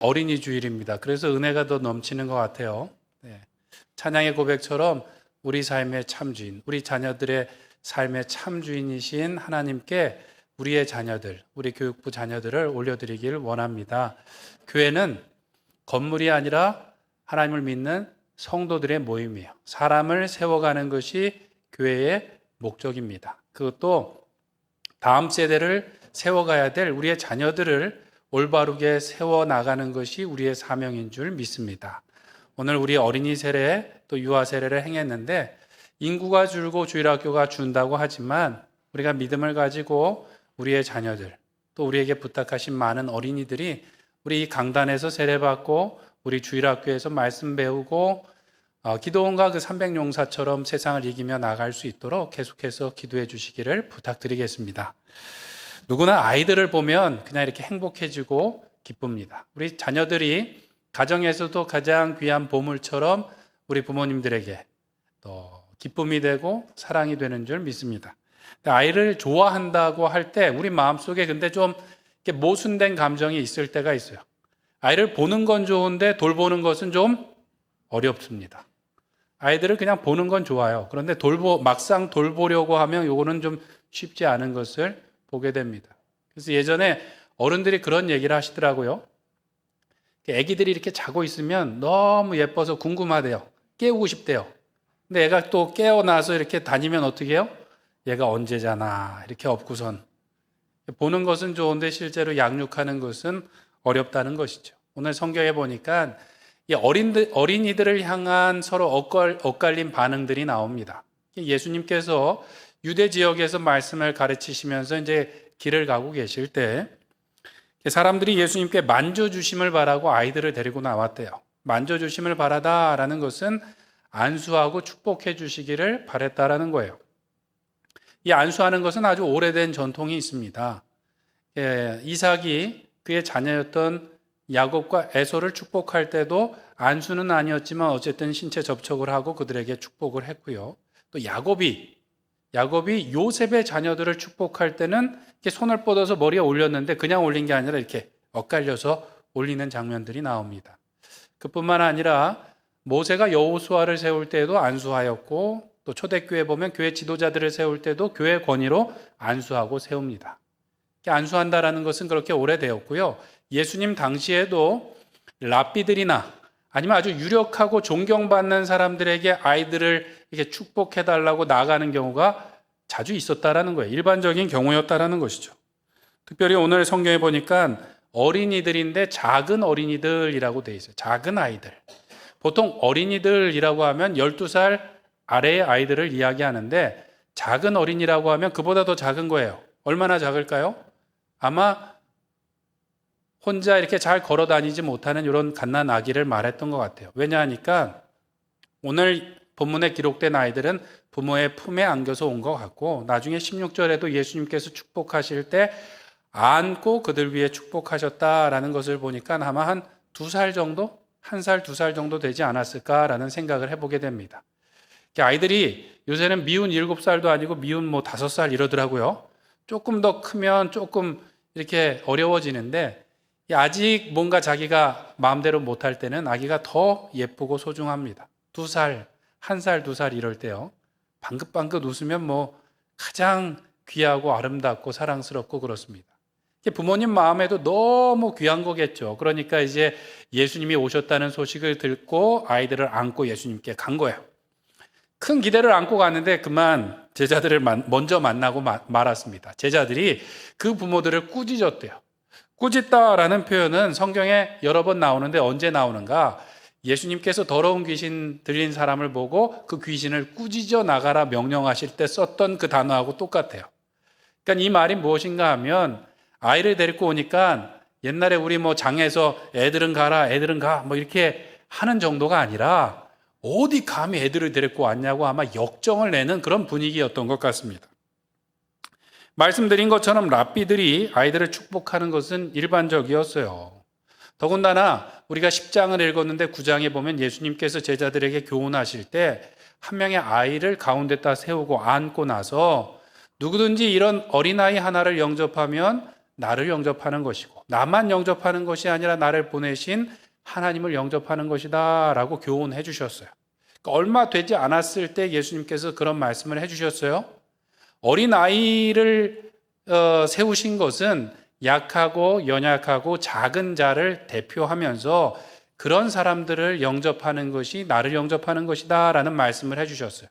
어린이 주일입니다. 그래서 은혜가 더 넘치는 것 같아요. 네. 찬양의 고백처럼 우리 삶의 참주인, 우리 자녀들의 삶의 참주인이신 하나님께 우리의 자녀들, 우리 교육부 자녀들을 올려드리길 원합니다. 교회는 건물이 아니라 하나님을 믿는 성도들의 모임이에요. 사람을 세워가는 것이 교회의 목적입니다. 그것도 다음 세대를 세워가야 될 우리의 자녀들을 올바르게 세워 나가는 것이 우리의 사명인 줄 믿습니다. 오늘 우리 어린이 세례 또 유아 세례를 행했는데 인구가 줄고 주일학교가 준다고 하지만 우리가 믿음을 가지고 우리의 자녀들 또 우리에게 부탁하신 많은 어린이들이 우리 이 강단에서 세례받고 우리 주일학교에서 말씀 배우고 어, 기도원과 그 300용사처럼 세상을 이기며 나갈 수 있도록 계속해서 기도해 주시기를 부탁드리겠습니다. 누구나 아이들을 보면 그냥 이렇게 행복해지고 기쁩니다. 우리 자녀들이 가정에서도 가장 귀한 보물처럼 우리 부모님들에게 또 기쁨이 되고 사랑이 되는 줄 믿습니다. 아이를 좋아한다고 할 때 우리 마음속에 근데 좀 모순된 감정이 있을 때가 있어요. 아이를 보는 건 좋은데 돌보는 것은 좀 어렵습니다. 아이들을 그냥 보는 건 좋아요. 그런데 돌보 막상 돌보려고 하면 요거는 좀 쉽지 않은 것을 보게 됩니다. 그래서 예전에 어른들이 그런 얘기를 하시더라고요. 애기들이 이렇게 자고 있으면 너무 예뻐서 궁금하대요. 깨우고 싶대요. 근데 애가 또 깨어나서 이렇게 다니면 어떻게 해요? 얘가 언제 자나 이렇게 업고선 보는 것은 좋은데 실제로 양육하는 것은 어렵다는 것이죠. 오늘 성경에 보니까 이 어린들, 어린이들을 향한 서로 엇갈, 엇갈린 반응들이 나옵니다. 예수님께서 유대 지역에서 말씀을 가르치시면서 이제 길을 가고 계실 때 사람들이 예수님께 만져 주심을 바라고 아이들을 데리고 나왔대요. 만져 주심을 바라다라는 것은 안수하고 축복해 주시기를 바랬다라는 거예요. 이 안수하는 것은 아주 오래된 전통이 있습니다. 예, 이삭이 그의 자녀였던 야곱과 에서를 축복할 때도 안수는 아니었지만 어쨌든 신체 접촉을 하고 그들에게 축복을 했고요. 또 야곱이 야곱이 요셉의 자녀들을 축복할 때는 이렇게 손을 뻗어서 머리에 올렸는데 그냥 올린 게 아니라 이렇게 엇갈려서 올리는 장면들이 나옵니다. 그뿐만 아니라 모세가 여호수아를 세울 때에도 안수하였고 또 초대교회 보면 교회 지도자들을 세울 때도 교회 권위로 안수하고 세웁니다. 안수한다라는 것은 그렇게 오래되었고요. 예수님 당시에도 랍비들이나 아니면 아주 유력하고 존경받는 사람들에게 아이들을 이렇게 축복해 달라고 나가는 경우가 자주 있었다라는 거예요. 일반적인 경우였다라는 것이죠. 특별히 오늘 성경에 보니까 어린이들인데 작은 어린이들이라고 돼 있어요. 작은 아이들. 보통 어린이들이라고 하면 12살 아래의 아이들을 이야기하는데 작은 어린이라고 하면 그보다 더 작은 거예요. 얼마나 작을까요? 아마 혼자 이렇게 잘 걸어 다니지 못하는 이런 갓난 아기를 말했던 것 같아요. 왜냐하니까 오늘 본문에 기록된 아이들은 부모의 품에 안겨서 온 것 같고 나중에 16절에도 예수님께서 축복하실 때 안고 그들 위해 축복하셨다라는 것을 보니까 아마 한 두 살 정도? 한 살, 두 살 정도 되지 않았을까라는 생각을 해보게 됩니다. 아이들이 요새는 미운 일곱 살도 아니고 미운 뭐 다섯 살 이러더라고요. 조금 더 크면 조금 이렇게 어려워지는데 아직 뭔가 자기가 마음대로 못할 때는 아기가 더 예쁘고 소중합니다. 두 살, 한 살, 두 살 이럴 때요. 방긋방긋 웃으면 뭐 가장 귀하고 아름답고 사랑스럽고 그렇습니다. 부모님 마음에도 너무 귀한 거겠죠. 그러니까 이제 예수님이 오셨다는 소식을 듣고 아이들을 안고 예수님께 간 거예요. 큰 기대를 안고 갔는데 그만 제자들을 먼저 만나고 말았습니다. 제자들이 그 부모들을 꾸짖었대요. 꾸짖다라는 표현은 성경에 여러 번 나오는데 언제 나오는가? 예수님께서 더러운 귀신 들린 사람을 보고 그 귀신을 꾸짖어 나가라 명령하실 때 썼던 그 단어하고 똑같아요. 그러니까 이 말이 무엇인가 하면 아이를 데리고 오니까 옛날에 우리 뭐 장에서 애들은 가라, 애들은 가, 뭐 이렇게 하는 정도가 아니라 어디 감히 애들을 데리고 왔냐고 아마 역정을 내는 그런 분위기였던 것 같습니다. 말씀드린 것처럼 랍비들이 아이들을 축복하는 것은 일반적이었어요. 더군다나 우리가 10장을 읽었는데 9장에 보면 예수님께서 제자들에게 교훈하실 때 한 명의 아이를 가운데다 세우고 안고 나서 누구든지 이런 어린아이 하나를 영접하면 나를 영접하는 것이고 나만 영접하는 것이 아니라 나를 보내신 하나님을 영접하는 것이다 라고 교훈해 주셨어요. 그러니까 얼마 되지 않았을 때 예수님께서 그런 말씀을 해 주셨어요. 어린 아이를 어, 세우신 것은 약하고 연약하고 작은 자를 대표하면서 그런 사람들을 영접하는 것이 나를 영접하는 것이다 라는 말씀을 해 주셨어요.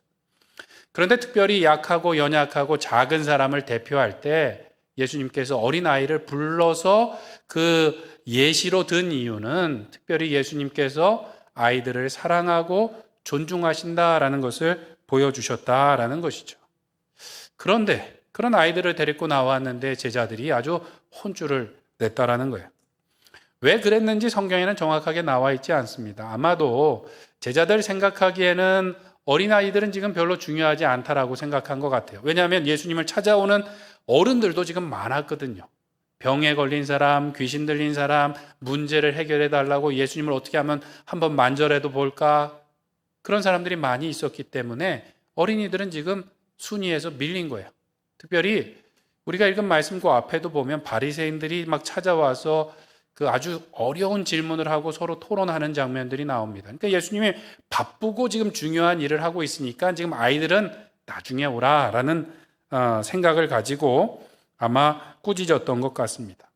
그런데 특별히 약하고 연약하고 작은 사람을 대표할 때 예수님께서 어린 아이를 불러서 그 예시로 든 이유는 특별히 예수님께서 아이들을 사랑하고 존중하신다라는 것을 보여주셨다라는 것이죠. 그런데 그런 아이들을 데리고 나왔는데 제자들이 아주 혼쭐을 냈다라는 거예요. 왜 그랬는지 성경에는 정확하게 나와 있지 않습니다. 아마도 제자들 생각하기에는 어린아이들은 지금 별로 중요하지 않다라고 생각한 것 같아요. 왜냐하면 예수님을 찾아오는 어른들도 지금 많았거든요. 병에 걸린 사람, 귀신 들린 사람, 문제를 해결해 달라고 예수님을 어떻게 하면 한번 만져라도 볼까? 그런 사람들이 많이 있었기 때문에 어린이들은 지금 순위에서 밀린 거예요. 특별히 우리가 읽은 말씀 그 앞에도 보면 바리새인들이 막 찾아와서 그 아주 어려운 질문을 하고 서로 토론하는 장면들이 나옵니다. 그러니까 예수님이 바쁘고 지금 중요한 일을 하고 있으니까 지금 아이들은 나중에 오라라는 어, 생각을 가지고 아마 꾸짖었던 것 같습니다.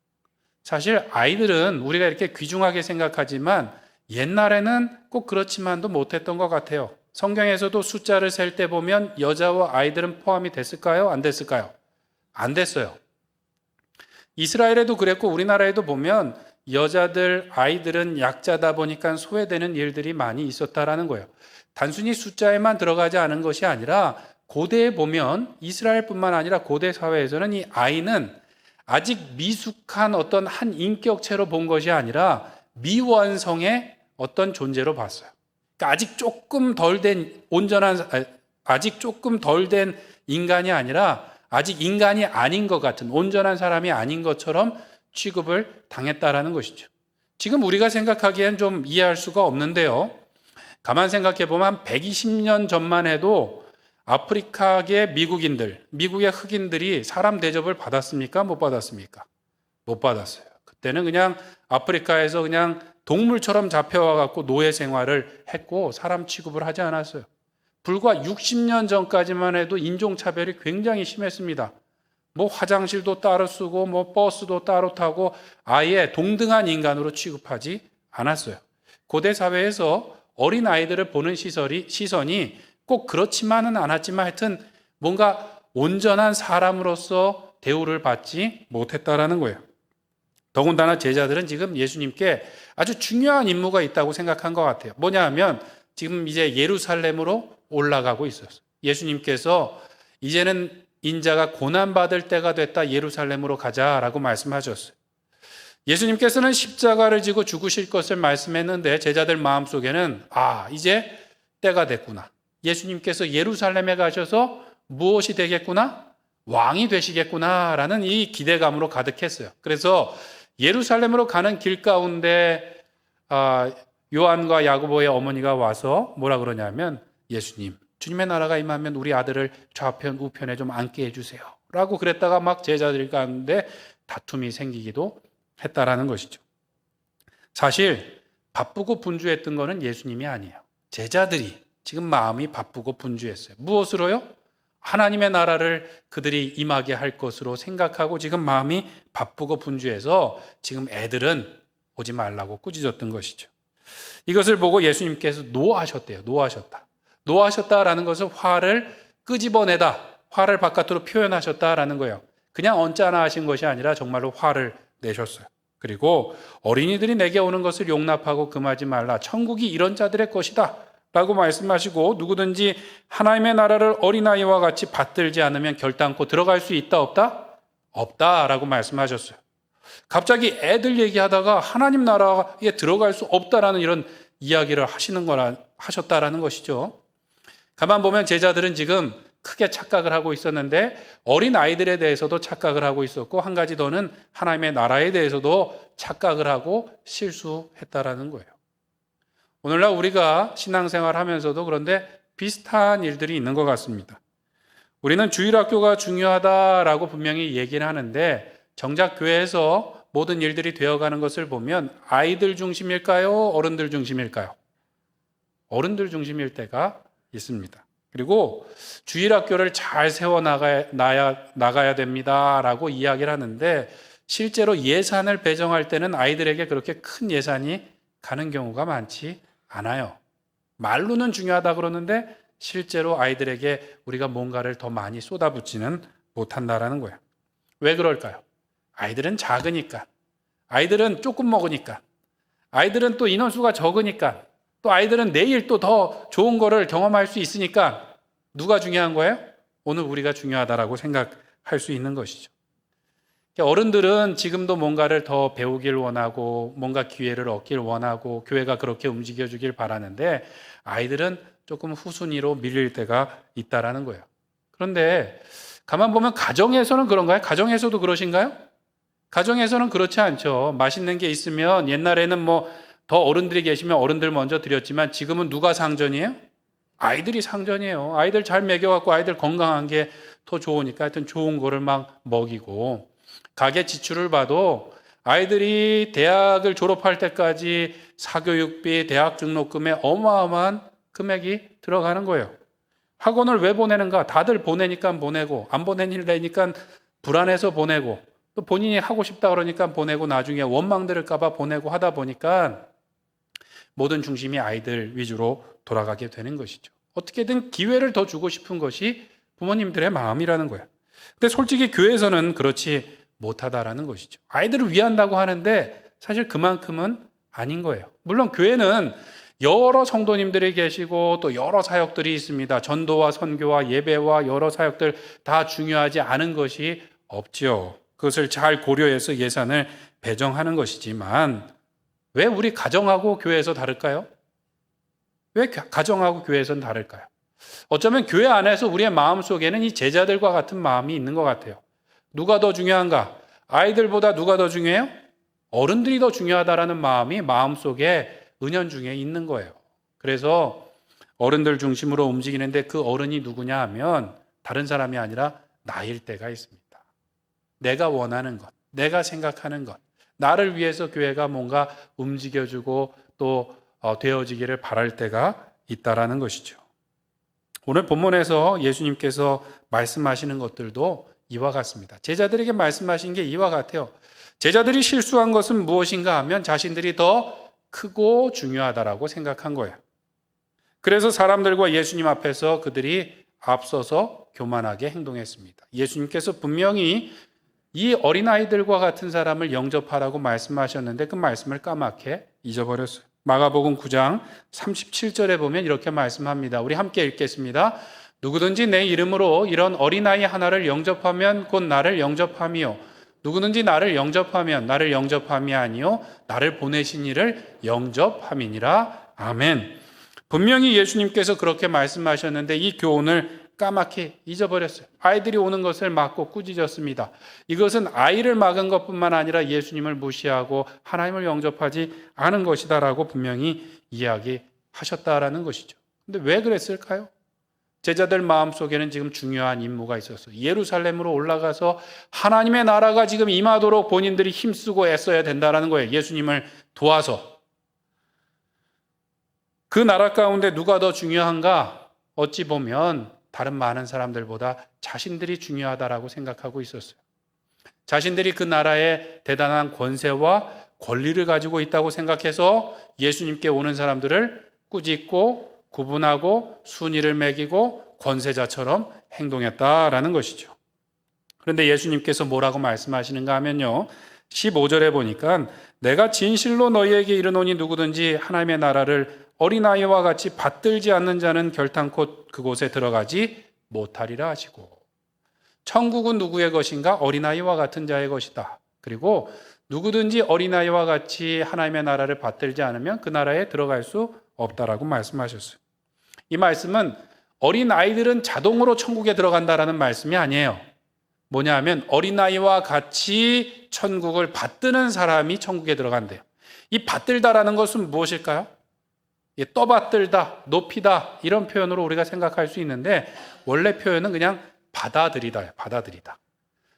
사실 아이들은 우리가 이렇게 귀중하게 생각하지만 옛날에는 꼭 그렇지만도 못했던 것 같아요. 성경에서도 숫자를 셀 때 보면 여자와 아이들은 포함이 됐을까요? 안 됐을까요? 안 됐어요. 이스라엘에도 그랬고 우리나라에도 보면 여자들, 아이들은 약자다 보니까 소외되는 일들이 많이 있었다라는 거예요. 단순히 숫자에만 들어가지 않은 것이 아니라 고대에 보면 이스라엘뿐만 아니라 고대 사회에서는 이 아이는 아직 미숙한 어떤 한 인격체로 본 것이 아니라 미완성의 어떤 존재로 봤어요. 그러니까 아직 조금 덜 된 온전한 아직 조금 덜 된 인간이 아니라 아직 인간이 아닌 것 같은 온전한 사람이 아닌 것처럼 취급을 당했다라는 것이죠. 지금 우리가 생각하기엔 좀 이해할 수가 없는데요. 가만 생각해 보면 120년 전만 해도 아프리카계 미국인들, 미국의 흑인들이 사람 대접을 받았습니까? 못 받았습니까? 못 받았어요. 그때는 그냥 아프리카에서 그냥 동물처럼 잡혀와 갖고 노예 생활을 했고 사람 취급을 하지 않았어요. 불과 60년 전까지만 해도 인종차별이 굉장히 심했습니다. 뭐 화장실도 따로 쓰고 뭐 버스도 따로 타고 아예 동등한 인간으로 취급하지 않았어요. 고대 사회에서 어린 아이들을 보는 시설이 시선이 꼭 그렇지만은 않았지만 하여튼 뭔가 온전한 사람으로서 대우를 받지 못했다라는 거예요. 더군다나 제자들은 지금 예수님께 아주 중요한 임무가 있다고 생각한 것 같아요. 뭐냐 하면 지금 이제 예루살렘으로 올라가고 있었어요. 예수님께서 이제는 인자가 고난받을 때가 됐다 예루살렘으로 가자라고 말씀하셨어요. 예수님께서는 십자가를 지고 죽으실 것을 말씀했는데 제자들 마음속에는 아, 이제 때가 됐구나. 예수님께서 예루살렘에 가셔서 무엇이 되겠구나? 왕이 되시겠구나라는 이 기대감으로 가득했어요. 그래서 예루살렘으로 가는 길 가운데 아, 요한과 야고보의 어머니가 와서 뭐라 그러냐면 예수님, 주님의 나라가 임하면 우리 아들을 좌편 우편에 좀 앉게 해주세요. 라고 그랬다가 막 제자들 가운데 다툼이 생기기도 했다라는 것이죠. 사실 바쁘고 분주했던 것은 예수님이 아니에요. 제자들이 지금 마음이 바쁘고 분주했어요. 무엇으로요? 하나님의 나라를 그들이 임하게 할 것으로 생각하고 지금 마음이 바쁘고 분주해서 지금 애들은 오지 말라고 꾸짖었던 것이죠. 이것을 보고 예수님께서 노하셨대요. 노하셨다. 노하셨다라는 것은 화를 끄집어내다, 화를 바깥으로 표현하셨다라는 거예요. 그냥 언짢아 하신 것이 아니라 정말로 화를 내셨어요. 그리고 어린이들이 내게 오는 것을 용납하고 금하지 말라. 천국이 이런 자들의 것이다. 라고 말씀하시고 누구든지 하나님의 나라를 어린아이와 같이 받들지 않으면 결단코 들어갈 수 있다 없다? 없다 라고 말씀하셨어요. 갑자기 애들 얘기하다가 하나님 나라에 들어갈 수 없다라는 이런 이야기를 하시는 거라 하셨다라는 것이죠. 가만 보면 제자들은 지금 크게 착각을 하고 있었는데 어린 아이들에 대해서도 착각을 하고 있었고 한 가지 더는 하나님의 나라에 대해서도 착각을 하고 실수했다라는 거예요. 오늘날 우리가 신앙생활 하면서도 그런데 비슷한 일들이 있는 것 같습니다. 우리는 주일 학교가 중요하다라고 분명히 얘기를 하는데 정작 교회에서 모든 일들이 되어가는 것을 보면 아이들 중심일까요? 어른들 중심일까요? 어른들 중심일 때가 있습니다. 그리고 주일 학교를 잘 세워 나가야, 나가야 됩니다 라고 이야기를 하는데 실제로 예산을 배정할 때는 아이들에게 그렇게 큰 예산이 가는 경우가 많지 않아요. 말로는 중요하다 그러는데 실제로 아이들에게 우리가 뭔가를 더 많이 쏟아붓지는 못한다라는 거예요. 왜 그럴까요? 아이들은 작으니까. 아이들은 조금 먹으니까. 아이들은 또 인원수가 적으니까. 또 아이들은 내일 또 더 좋은 거를 경험할 수 있으니까 누가 중요한 거예요? 오늘 우리가 중요하다라고 생각할 수 있는 것이죠. 어른들은 지금도 뭔가를 더 배우길 원하고 뭔가 기회를 얻길 원하고 교회가 그렇게 움직여 주길 바라는데 아이들은 조금 후순위로 밀릴 때가 있다라는 거예요. 그런데 가만 보면 가정에서는 그런가요? 가정에서도 그러신가요? 가정에서는 그렇지 않죠. 맛있는 게 있으면 옛날에는 뭐 더 어른들이 계시면 어른들 먼저 드렸지만 지금은 누가 상전이에요? 아이들이 상전이에요. 아이들 잘 먹여갖고 아이들 건강한 게 더 좋으니까 하여튼 좋은 거를 막 먹이고 가계 지출을 봐도 아이들이 대학을 졸업할 때까지 사교육비, 대학 등록금에 어마어마한 금액이 들어가는 거예요. 학원을 왜 보내는가? 다들 보내니까 보내고, 안 보내니까 불안해서 보내고, 또 본인이 하고 싶다 그러니까 보내고, 나중에 원망 들을까봐 보내고 하다 보니까 모든 중심이 아이들 위주로 돌아가게 되는 것이죠. 어떻게든 기회를 더 주고 싶은 것이 부모님들의 마음이라는 거예요. 근데 솔직히 교회에서는 그렇지 못하다라는 것이죠. 아이들을 위한다고 하는데 사실 그만큼은 아닌 거예요. 물론 교회는 여러 성도님들이 계시고 또 여러 사역들이 있습니다. 전도와 선교와 예배와 여러 사역들 다 중요하지 않은 것이 없지요. 그것을 잘 고려해서 예산을 배정하는 것이지만 왜 우리 가정하고 교회에서 다를까요? 왜 가정하고 교회에서는 다를까요? 어쩌면 교회 안에서 우리의 마음 속에는 이 제자들과 같은 마음이 있는 것 같아요. 누가 더 중요한가? 아이들보다 누가 더 중요해요? 어른들이 더 중요하다라는 마음이 마음 속에 은연중에 있는 거예요. 그래서 어른들 중심으로 움직이는데 그 어른이 누구냐 하면 다른 사람이 아니라 나일 때가 있습니다. 내가 원하는 것, 내가 생각하는 것, 나를 위해서 교회가 뭔가 움직여주고 또 어, 되어지기를 바랄 때가 있다라는 것이죠. 오늘 본문에서 예수님께서 말씀하시는 것들도 이와 같습니다. 제자들에게 말씀하신 게 이와 같아요. 제자들이 실수한 것은 무엇인가 하면 자신들이 더 크고 중요하다라고 생각한 거예요. 그래서 사람들과 예수님 앞에서 그들이 앞서서 교만하게 행동했습니다. 예수님께서 분명히 이 어린아이들과 같은 사람을 영접하라고 말씀하셨는데 그 말씀을 까맣게 잊어버렸어요. 마가복음 9장 37절에 보면 이렇게 말씀합니다. 우리 함께 읽겠습니다. 누구든지 내 이름으로 이런 어린아이 하나를 영접하면 곧 나를 영접함이요. 누구든지 나를 영접하면 나를 영접함이 아니요. 나를 보내신 이를 영접함이니라. 아멘. 분명히 예수님께서 그렇게 말씀하셨는데 이 교훈을 까맣게 잊어버렸어요. 아이들이 오는 것을 막고 꾸짖었습니다. 이것은 아이를 막은 것뿐만 아니라 예수님을 무시하고 하나님을 영접하지 않은 것이다라고 분명히 이야기하셨다라는 것이죠. 근데 왜 그랬을까요? 제자들 마음속에는 지금 중요한 임무가 있었어요. 예루살렘으로 올라가서 하나님의 나라가 지금 임하도록 본인들이 힘쓰고 애써야 된다라는 거예요. 예수님을 도와서. 그 나라 가운데 누가 더 중요한가? 어찌 보면 다른 많은 사람들보다 자신들이 중요하다라고 생각하고 있었어요. 자신들이 그 나라의 대단한 권세와 권리를 가지고 있다고 생각해서 예수님께 오는 사람들을 꾸짖고 구분하고 순위를 매기고 권세자처럼 행동했다라는 것이죠. 그런데 예수님께서 뭐라고 말씀하시는가 하면요. 15절에 보니까 내가 진실로 너희에게 이르노니 누구든지 하나님의 나라를 어린아이와 같이 받들지 않는 자는 결탄코 그곳에 들어가지 못하리라 하시고 천국은 누구의 것인가? 어린아이와 같은 자의 것이다. 그리고 누구든지 어린아이와 같이 하나님의 나라를 받들지 않으면 그 나라에 들어갈 수 없다라고 말씀하셨어요. 이 말씀은 어린 아이들은 자동으로 천국에 들어간다라는 말씀이 아니에요. 뭐냐 하면 어린아이와 같이 천국을 받드는 사람이 천국에 들어간대요. 이 받들다라는 것은 무엇일까요? 떠받들다, 높이다 이런 표현으로 우리가 생각할 수 있는데 원래 표현은 그냥 받아들이다, 받아들이다.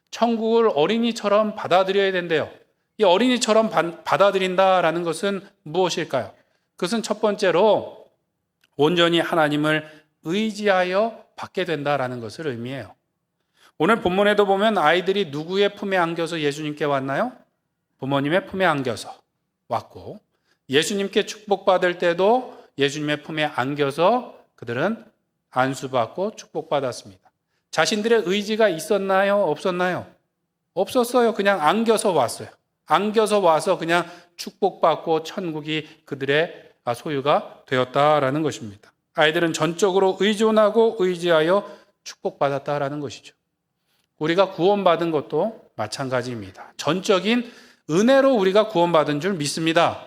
천국을 어린이처럼 받아들여야 된대요. 이 어린이처럼 바- 받아들인다라는 것은 무엇일까요? 그것은 첫 번째로 온전히 하나님을 의지하여 받게 된다라는 것을 의미해요. 오늘 본문에도 보면 아이들이 누구의 품에 안겨서 예수님께 왔나요? 부모님의 품에 안겨서 왔고 예수님께 축복받을 때도 예수님의 품에 안겨서 그들은 안수받고 축복받았습니다. 자신들의 의지가 있었나요? 없었나요? 없었어요. 그냥 안겨서 왔어요. 안겨서 와서 그냥 축복받고 천국이 그들의 소유가 되었다라는 것입니다. 아이들은 전적으로 의존하고 의지하여 축복받았다라는 것이죠. 우리가 구원받은 것도 마찬가지입니다. 전적인 은혜로 우리가 구원받은 줄 믿습니다.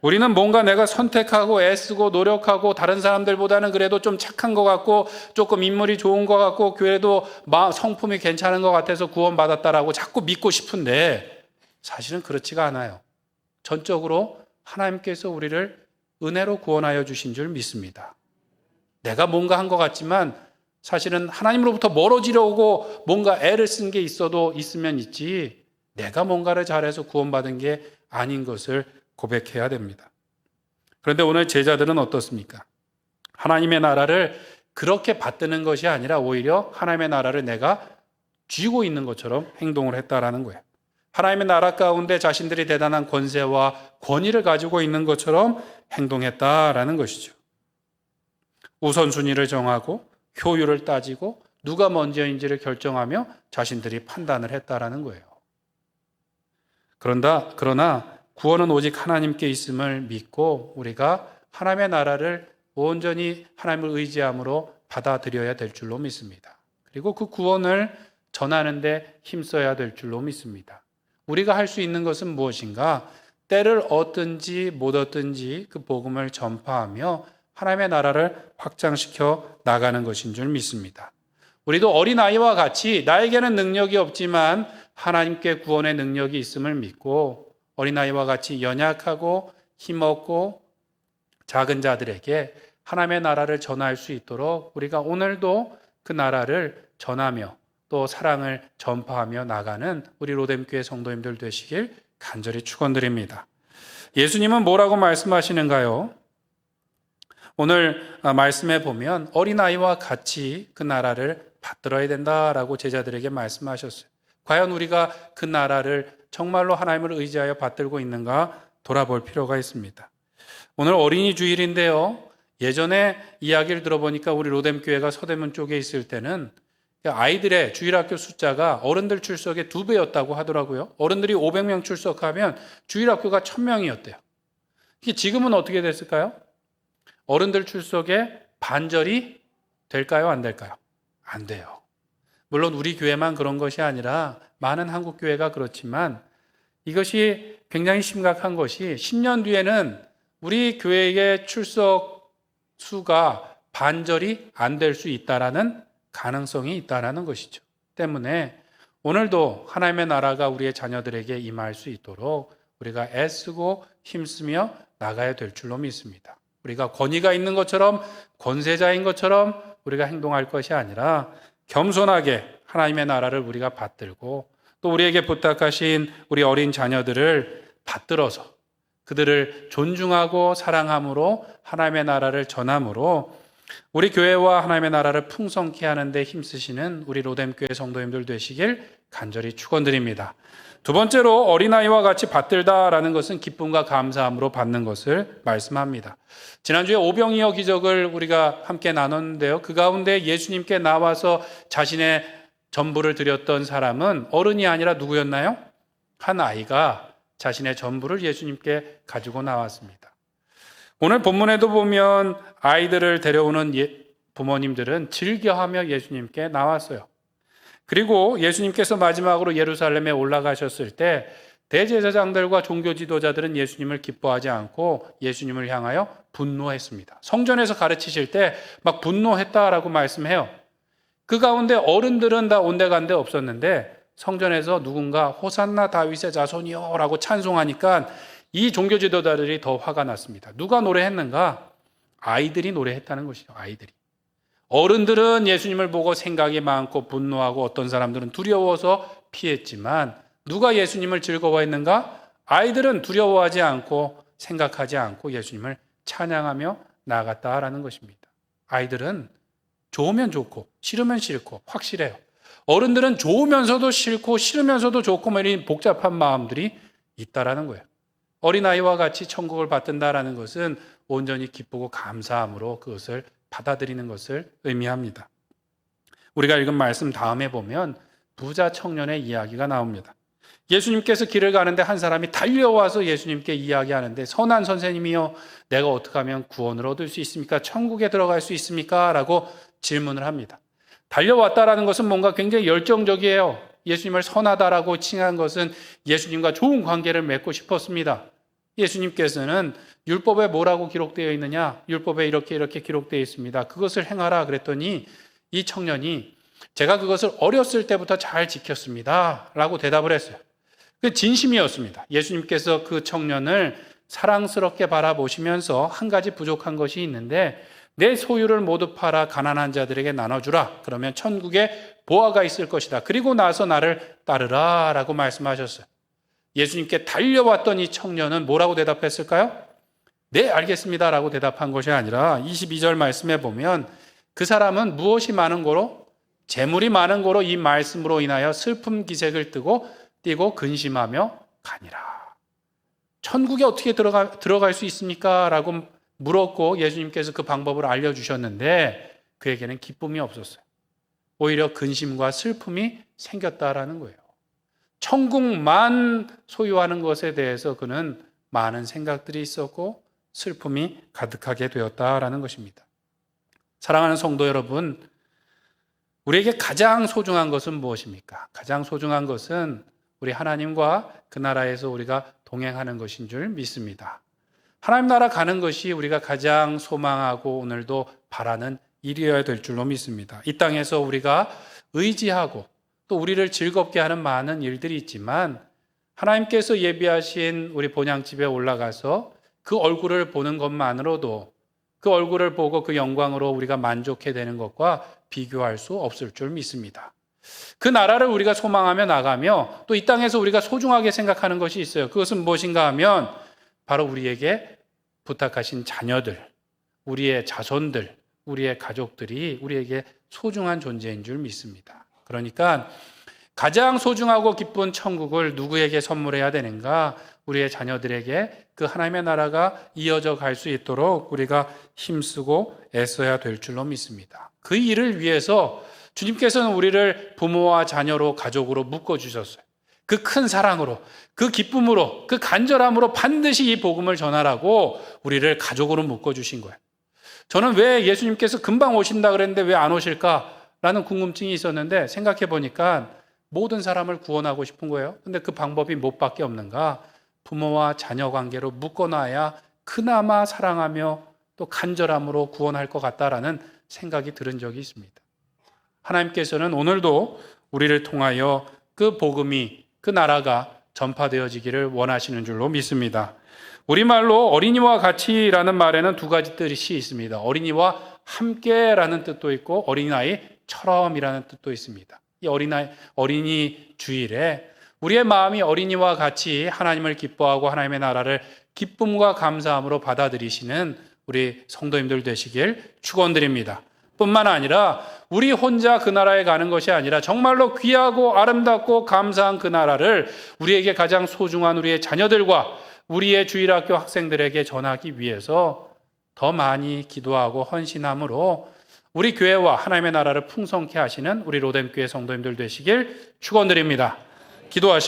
우리는 뭔가 내가 선택하고 애쓰고 노력하고 다른 사람들보다는 그래도 좀 착한 것 같고 조금 인물이 좋은 것 같고 교회도 마- 성품이 괜찮은 것 같아서 구원받았다라고 자꾸 믿고 싶은데 사실은 그렇지가 않아요. 전적으로 하나님께서 우리를 은혜로 구원하여 주신 줄 믿습니다. 내가 뭔가 한 것 같지만 사실은 하나님으로부터 멀어지려고 뭔가 애를 쓴 게 있어도 있으면 있지 내가 뭔가를 잘해서 구원받은 게 아닌 것을 고백해야 됩니다. 그런데 오늘 제자들은 어떻습니까? 하나님의 나라를 그렇게 받드는 것이 아니라 오히려 하나님의 나라를 내가 쥐고 있는 것처럼 행동을 했다라는 거예요. 하나님의 나라 가운데 자신들이 대단한 권세와 권위를 가지고 있는 것처럼 행동했다라는 것이죠. 우선순위를 정하고 효율을 따지고 누가 먼저인지를 결정하며 자신들이 판단을 했다라는 거예요. 그런다 그러나 구원은 오직 하나님께 있음을 믿고 우리가 하나님의 나라를 온전히 하나님을 의지함으로 받아들여야 될 줄로 믿습니다. 그리고 그 구원을 전하는데 힘써야 될 줄로 믿습니다. 우리가 할 수 있는 것은 무엇인가? 때를 얻든지 못 얻든지 그 복음을 전파하며 하나님의 나라를 확장시켜 나가는 것인 줄 믿습니다. 우리도 어린아이와 같이 나에게는 능력이 없지만 하나님께 구원의 능력이 있음을 믿고 어린아이와 같이 연약하고 힘없고 작은 자들에게 하나님의 나라를 전할 수 있도록 우리가 오늘도 그 나라를 전하며 또 사랑을 전파하며 나가는 우리 로뎀교회 성도님들 되시길 간절히 축원드립니다. 예수님은 뭐라고 말씀하시는가요? 오늘 말씀에 보면 어린아이와 같이 그 나라를 받들어야 된다라고 제자들에게 말씀하셨어요. 과연 우리가 그 나라를 정말로 하나님을 의지하여 받들고 있는가 돌아볼 필요가 있습니다. 오늘 어린이 주일인데요. 예전에 이야기를 들어보니까 우리 로뎀 교회가 서대문 쪽에 있을 때는 아이들의 주일학교 숫자가 어른들 출석의 두 배였다고 하더라고요. 어른들이 500명 출석하면 주일학교가 1000명이었대요. 지금은 어떻게 됐을까요? 어른들 출석의 반절이 될까요? 안 될까요? 안 돼요. 물론 우리 교회만 그런 것이 아니라 많은 한국 교회가 그렇지만 이것이 굉장히 심각한 것이 10년 뒤에는 우리 교회의 출석 수가 반절이 안 될 수 있다라는 가능성이 있다라는 것이죠. 때문에 오늘도 하나님의 나라가 우리의 자녀들에게 임할 수 있도록 우리가 애쓰고 힘쓰며 나가야 될 줄로 믿습니다. 우리가 권위가 있는 것처럼 권세자인 것처럼 우리가 행동할 것이 아니라 겸손하게 하나님의 나라를 우리가 받들고 또 우리에게 부탁하신 우리 어린 자녀들을 받들어서 그들을 존중하고 사랑함으로 하나님의 나라를 전함으로 우리 교회와 하나님의 나라를 풍성케 하는데 힘쓰시는 우리 로뎀교회 성도님들 되시길 간절히 축원드립니다. 두 번째로 어린아이와 같이 받들다라는 것은 기쁨과 감사함으로 받는 것을 말씀합니다. 지난주에 오병이어 기적을 우리가 함께 나눴는데요. 그 가운데 예수님께 나와서 자신의 전부를 드렸던 사람은 어른이 아니라 누구였나요? 한 아이가 자신의 전부를 예수님께 가지고 나왔습니다. 오늘 본문에도 보면 아이들을 데려오는 예, 부모님들은 즐겨하며 예수님께 나왔어요. 그리고 예수님께서 마지막으로 예루살렘에 올라가셨을 때 대제사장들과 종교 지도자들은 예수님을 기뻐하지 않고 예수님을 향하여 분노했습니다. 성전에서 가르치실 때 막 분노했다라고 말씀해요. 그 가운데 어른들은 다 온데간데 없었는데 성전에서 누군가 호산나 다윗의 자손이요라고 찬송하니까 이 종교 지도자들이 더 화가 났습니다. 누가 노래했는가? 아이들이 노래했다는 것이죠. 아이들이. 어른들은 예수님을 보고 생각이 많고 분노하고 어떤 사람들은 두려워서 피했지만 누가 예수님을 즐거워했는가? 아이들은 두려워하지 않고 생각하지 않고 예수님을 찬양하며 나아갔다라는 것입니다. 아이들은 좋으면 좋고 싫으면 싫고 확실해요. 어른들은 좋으면서도 싫고 싫으면서도 좋고 뭐 이런 복잡한 마음들이 있다라는 거예요. 어린아이와 같이 천국을 받든다라는 것은 온전히 기쁘고 감사함으로 그것을 받아들이는 것을 의미합니다. 우리가 읽은 말씀 다음에 보면 부자 청년의 이야기가 나옵니다. 예수님께서 길을 가는데 한 사람이 달려와서 예수님께 이야기하는데 선한 선생님이요 내가 어떻게 하면 구원을 얻을 수 있습니까? 천국에 들어갈 수 있습니까? 라고 질문을 합니다. 달려왔다라는 것은 뭔가 굉장히 열정적이에요. 예수님을 선하다라고 칭한 것은 예수님과 좋은 관계를 맺고 싶었습니다. 예수님께서는 율법에 뭐라고 기록되어 있느냐? 율법에 이렇게 이렇게 기록되어 있습니다. 그것을 행하라 그랬더니 이 청년이 제가 그것을 어렸을 때부터 잘 지켰습니다. 라고 대답을 했어요. 그 진심이었습니다. 예수님께서 그 청년을 사랑스럽게 바라보시면서 한 가지 부족한 것이 있는데 내 소유를 모두 팔아 가난한 자들에게 나눠주라. 그러면 천국에 보화가 있을 것이다. 그리고 나서 나를 따르라. 라고 말씀하셨어요. 예수님께 달려왔던 이 청년은 뭐라고 대답했을까요? 네, 알겠습니다. 라고 대답한 것이 아니라 22절 말씀에 보면 그 사람은 무엇이 많은 거로? 재물이 많은 거로 이 말씀으로 인하여 슬픔 기색을 뜨고 띠고 근심하며 가니라. 천국에 어떻게 들어가, 들어갈 수 있습니까? 라고 물었고 예수님께서 그 방법을 알려주셨는데 그에게는 기쁨이 없었어요. 오히려 근심과 슬픔이 생겼다라는 거예요. 천국만 소유하는 것에 대해서 그는 많은 생각들이 있었고 슬픔이 가득하게 되었다라는 것입니다. 사랑하는 성도 여러분, 우리에게 가장 소중한 것은 무엇입니까? 가장 소중한 것은 우리 하나님과 그 나라에서 우리가 동행하는 것인 줄 믿습니다. 하나님 나라 가는 것이 우리가 가장 소망하고 오늘도 바라는 일이어야 될 줄로 믿습니다. 이 땅에서 우리가 의지하고 또 우리를 즐겁게 하는 많은 일들이 있지만 하나님께서 예비하신 우리 본향집에 올라가서 그 얼굴을 보는 것만으로도 그 얼굴을 보고 그 영광으로 우리가 만족해 되는 것과 비교할 수 없을 줄 믿습니다. 그 나라를 우리가 소망하며 나가며 또 이 땅에서 우리가 소중하게 생각하는 것이 있어요. 그것은 무엇인가 하면 바로 우리에게 부탁하신 자녀들, 우리의 자손들, 우리의 가족들이 우리에게 소중한 존재인 줄 믿습니다. 그러니까 가장 소중하고 기쁜 천국을 누구에게 선물해야 되는가? 우리의 자녀들에게 그 하나님의 나라가 이어져 갈 수 있도록 우리가 힘쓰고 애써야 될 줄로 믿습니다. 그 일을 위해서 주님께서는 우리를 부모와 자녀로 가족으로 묶어 주셨어요. 그 큰 사랑으로, 그 기쁨으로, 그 간절함으로 반드시 이 복음을 전하라고 우리를 가족으로 묶어 주신 거예요. 저는 왜 예수님께서 금방 오신다 그랬는데 왜 안 오실까 라는 궁금증이 있었는데 생각해 보니까 모든 사람을 구원하고 싶은 거예요. 근데 그 방법이 못밖에 없는가? 부모와 자녀 관계로 묶어놔야 그나마 사랑하며 또 간절함으로 구원할 것 같다라는 생각이 들은 적이 있습니다. 하나님께서는 오늘도 우리를 통하여 그 복음이 그 나라가 전파되어지기를 원하시는 줄로 믿습니다. 우리말로 어린이와 같이라는 말에는 두 가지 뜻이 있습니다. 어린이와 함께라는 뜻도 있고 어린아이 처럼이라는 뜻도 있습니다. 이 어린아이 어린이 주일에 우리의 마음이 어린이와 같이 하나님을 기뻐하고 하나님의 나라를 기쁨과 감사함으로 받아들이시는 우리 성도님들 되시길 축원드립니다. 뿐만 아니라 우리 혼자 그 나라에 가는 것이 아니라 정말로 귀하고 아름답고 감사한 그 나라를 우리에게 가장 소중한 우리의 자녀들과 우리의 주일학교 학생들에게 전하기 위해서 더 많이 기도하고 헌신함으로 우리 교회와 하나님의 나라를 풍성케 하시는 우리 로뎀교회 성도님들 되시길 축원드립니다. 기도하시